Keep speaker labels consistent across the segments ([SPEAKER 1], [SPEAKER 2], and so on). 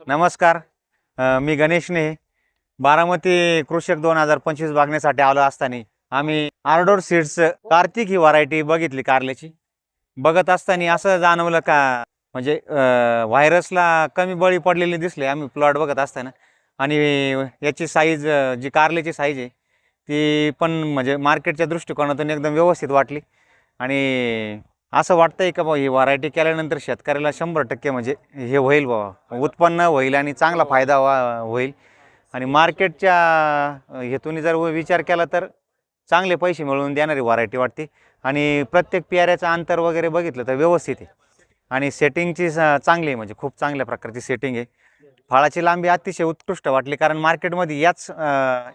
[SPEAKER 1] नमस्कार. अ, मी गणेशने बारामती कृषक दोन हजार पंचवीस बघण्यासाठी आलो असताना आम्ही आर्डोर सीड्स कार्तिक ही व्हरायटी बघितली कारल्याची. बघत असताना असं जाणवलं का म्हणजे अ, व्हायरसला कमी बळी पडलेली दिसले आम्ही प्लॉट बघत असताना. आणि याची साईज जी कारल्याची साईज आहे ती पण म्हणजे मार्केटच्या दृष्टिकोनातून एकदम व्यवस्थित वाटली. आणि असं वाटतंय का बा ही व्हरायटी केल्यानंतर शेतकऱ्याला शंभर टक्के म्हणजे हे होईल बाबा उत्पन्न होईल आणि चांगला फायदा वा होईल. आणि मार्केटच्या हेतून जर विचार केला तर चांगले पैसे मिळवून देणारी व्हरायटी वाटते. आणि प्रत्येक पियाऱ्याचं अंतर वगैरे बघितलं तर व्यवस्थित आहे. आणि सेटिंगची चांगली आहे म्हणजे खूप चांगल्या प्रकारची सेटिंग आहे. फळाची लांबी अतिशय उत्कृष्ट वाटली कारण मार्केटमध्ये याच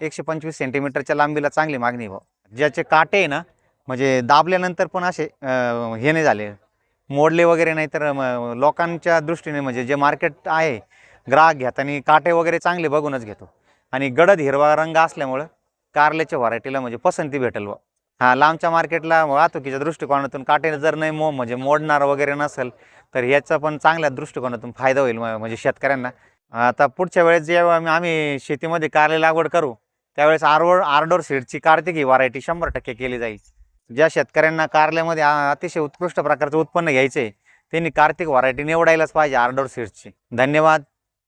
[SPEAKER 1] एकशे पंचवीस सेंटीमीटरच्या लांबीला चांगली मागणी आहे भाऊ. ज्याचे काटे आहे ना म्हणजे दाबल्यानंतर पण असे हे नाही झाले. मोडले वगैरे नाही तर लोकांच्या दृष्टीने म्हणजे जे मार्केट आहे ग्राहक घेताना काटे वगैरे चांगले बघूनच घेतो. आणि गडद हिरवा रंग असल्यामुळं कारल्याच्या व्हरायटीला म्हणजे पसंती भेटेल व हा लांबच्या मार्केटला वाहतुकीच्या दृष्टिकोनातून काटे जर नाही मो म्हणजे मोडणार वगैरे नसेल तर ह्याचा पण चांगल्या दृष्टिकोनातून फायदा होईल म्हणजे शेतकऱ्यांना. आता पुढच्या वेळेस जेव्हा आम्ही- आम्ही शेतीमध्ये कारले लागवड करू त्यावेळेस आरवड आरडोर सीडची कार्तिकी व्हरायटी शंभर टक्के केली जाईल. ज्या शेतकऱ्यांना कारल्यामध्ये अतिशय उत्कृष्ट प्रकारचं उत्पन्न घ्यायचं आहे त्यांनी कार्तिक व्हरायटी निवडायलाच पाहिजे आरडोर सीड्सची. धन्यवाद.